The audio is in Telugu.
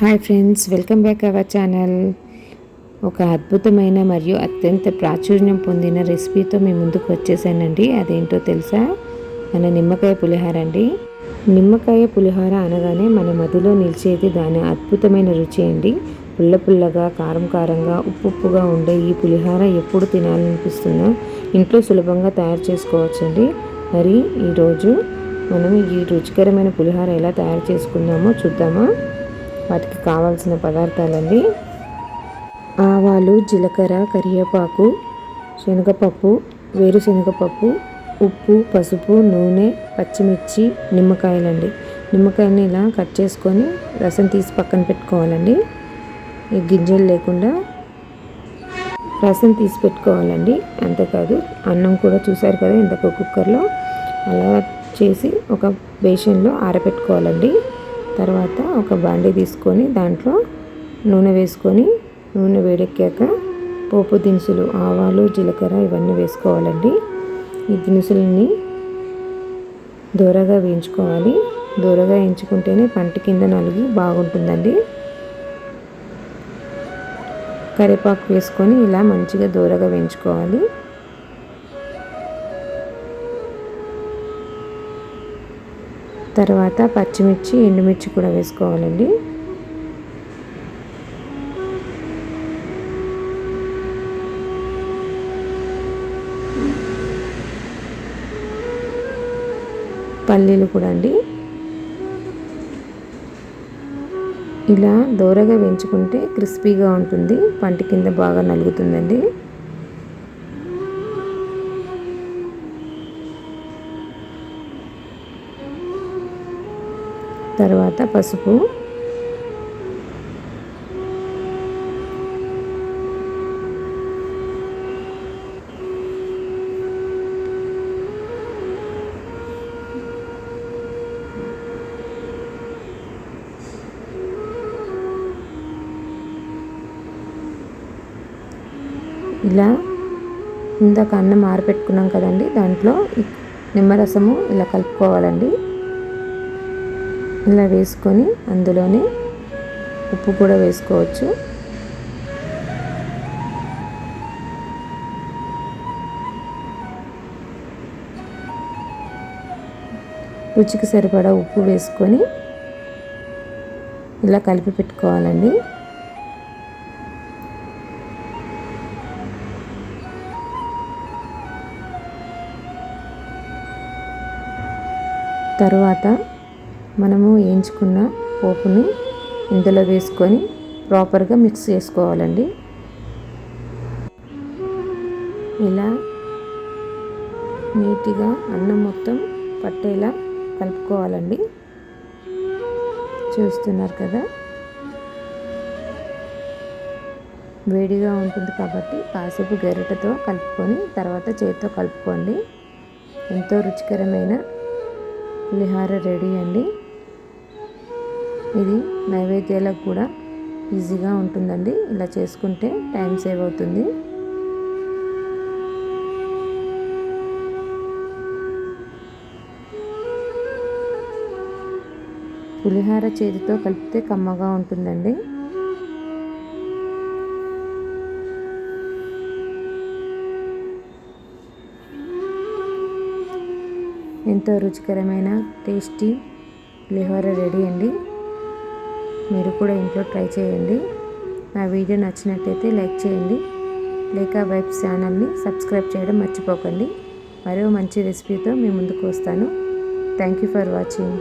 Hi friends welcome back our channel. ఒక అద్భుతమైన మరియు అత్యంత ప్రాచుర్యం పొందిన రెసిపీతో మీ ముందుకు వచ్చేసానండి. అదేంటో తెలుసా? మన నిమ్మకాయ పులిహార అండి. నిమ్మకాయ పులిహార అనగానే మన మధులో నిలిచేది దాని అద్భుతమైన రుచి అండి. పుల్ల పుల్లగా కారం కారంగా ఉప్పు ఉప్పుగా ఉండే ఈ పులిహార ఎప్పుడు తినాలనిపిస్తుందో ఇంట్లో సులభంగా తయారు చేసుకోవచ్చండి. మరి ఈరోజు మనం ఈ రుచికరమైన పులిహార ఎలా తయారు చేసుకుందామో చూద్దామా? వాటికి కావాల్సిన పదార్థాలండి ఆవాలు జీలకర్ర కరివేపాకు శనగపప్పు వేరుశనగపప్పు ఉప్పు పసుపు నూనె పచ్చిమిర్చి నిమ్మకాయలండి. నిమ్మకాయని ఇలా కట్ చేసుకొని రసం తీసి పక్కన పెట్టుకోవాలండి. ఈ గింజలు లేకుండా రసం తీసి పెట్టుకోవాలండి. అంతేకాదు అన్నం కూడా చూసారు కదా ఇంతకు కుక్కర్లో. అలా చేసి ఒక బేషన్లో ఆరబెట్టుకోవాలండి తర్వాత ఒక బండి తీసుకొని దాంట్లో నూనె వేసుకొని నూనె వేడెక్కాక పోపు దినుసులు ఆవాలు జీలకర్ర ఇవన్నీ వేసుకోవాలండి. ఈ దినుసులని దూరగా వేయించుకోవాలి. దూరగా వేయించుకుంటేనే పంట కింద నలిగి బాగుంటుందండి. కరివేపాకు వేసుకొని ఇలా మంచిగా దూరగా వేయించుకోవాలి. తర్వాత పచ్చిమిర్చి ఎండుమిర్చి కూడా వేసుకోవాలండి. పల్లీలు కూడా అండి. ఇలా దూరగా వేయించుకుంటే క్రిస్పీగా ఉంటుంది పంట కింద బాగా నలుగుతుందండి. తర్వాత పసుపు. ఇలా ఇందాక అన్నం ఆరపెట్టుకున్నాం కదండి దాంట్లో నిమ్మరసము ఇలా కలుపుకోవాలండి. ఇలా వేసుకొని అందులోనే ఉప్పు కూడా వేసుకోవచ్చు. రుచికి సరిపడా ఉప్పు వేసుకొని ఇలా కలిపి పెట్టుకోవాలండి. తరువాత మనము వేయించుకున్న పోపుని ఇందులో వేసుకొని ప్రాపర్గా మిక్స్ చేసుకోవాలండి. ఇలా నీట్గా అన్నం మొత్తం పట్టేలా కలుపుకోవాలండి. చూస్తున్నారు కదా? వేడిగా ఉంటుంది కాబట్టి కాసేపు గరిటతో కలుపుకొని తర్వాత చేతితో కలుపుకోండి. ఎంతో రుచికరమైన పులిహార రెడీ అండి. ఇది నైవేద్యాలకు కూడా ఈజీగా ఉంటుందండి. ఇలా చేసుకుంటే టైం సేవ్ అవుతుంది. పులిహార చేతితో కలిపితే కమ్మగా ఉంటుందండి. ఎంతో రుచికరమైన టేస్టీ పులిహోర రెడీ అండి. మీరు కూడా ఇంట్లో ట్రై చేయండి. నా వీడియో నచ్చినట్టయితే లైక్ చేయండి. లేక వైబ్ ఛానల్ని సబ్స్క్రైబ్ చేయడం మర్చిపోకండి. మరో మంచి రెసిపీతో మీ ముందుకు వస్తాను. Thank you for watching.